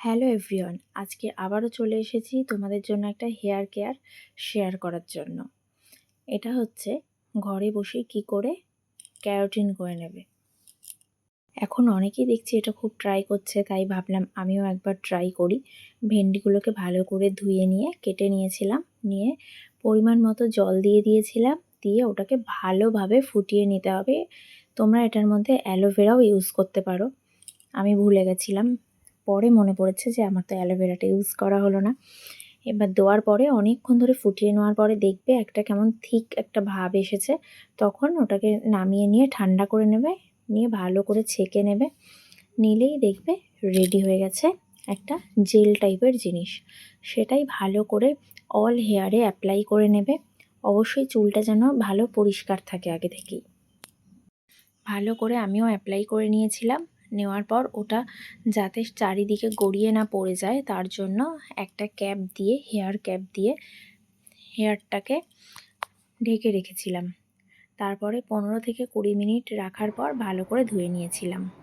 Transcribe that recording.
Hello everyone, আজকে আবারও চলে এসেছি তোমাদের জন্য একটা হেয়ার কেয়ার শেয়ার করার জন্য। এটা হচ্ছে ঘরে বসে কি করে ক্যারোটিন করে নেবে। এখন অনেকেই দেখছি এটা খুব ট্রাই করছে, তাই ভাবলাম আমিও একবার ট্রাই করি। ভেন্ডিগুলোকে ভালো করে ধুয়ে নিয়ে, কেটে নিয়েছিলাম, নিয়ে পরিমাণ মতো জল দিয়ে দিয়েছিলাম, দিয়ে ওটাকে ভালোভাবে ফুটিয়ে নিতে হবে। তোমরা এটার মধ্যে অ্যালোভেরাও ইউজ করতে পারো। আমি ভুলে গেছিলাম। পরে মনে পড়েছে যে আমার তো অ্যালোভেরাটা ইউজ করা হলো না। এবার দেওয়ার পরে অনেকক্ষণ ধরে ফুটিয়ে নেওয়ার পরে দেখবে একটা কেমন থিক একটা ভাব এসেছে। তখন ওটাকে নামিয়ে নিয়ে ঠান্ডা করে নেবে, নিয়ে ভালো করে ছেঁকে নেবে, নিলেই দেখবে রেডি হয়ে গেছে একটা জেল টাইপের জিনিস। সেটাই ভালো করে অল হেয়ারে অ্যাপ্লাই করে নেবে। অবশ্যই চুলটা যেন ভালো পরিষ্কার থাকে আগে থেকেই। ভালো করে আমিও অ্যাপ্লাই করে নিয়েছিলাম। নেওয়ার পর ওটা যাতে চারিদিকে গড়িয়ে না পড়ে যায়, তার জন্য একটা ক্যাপ দিয়ে, হেয়ার ক্যাপ দিয়ে হেয়ারটাকে ঢেকে রেখেছিলাম। তারপরে পনেরো থেকে কুড়ি মিনিট রাখার পর ভালো করে ধুয়ে নিয়েছিলাম।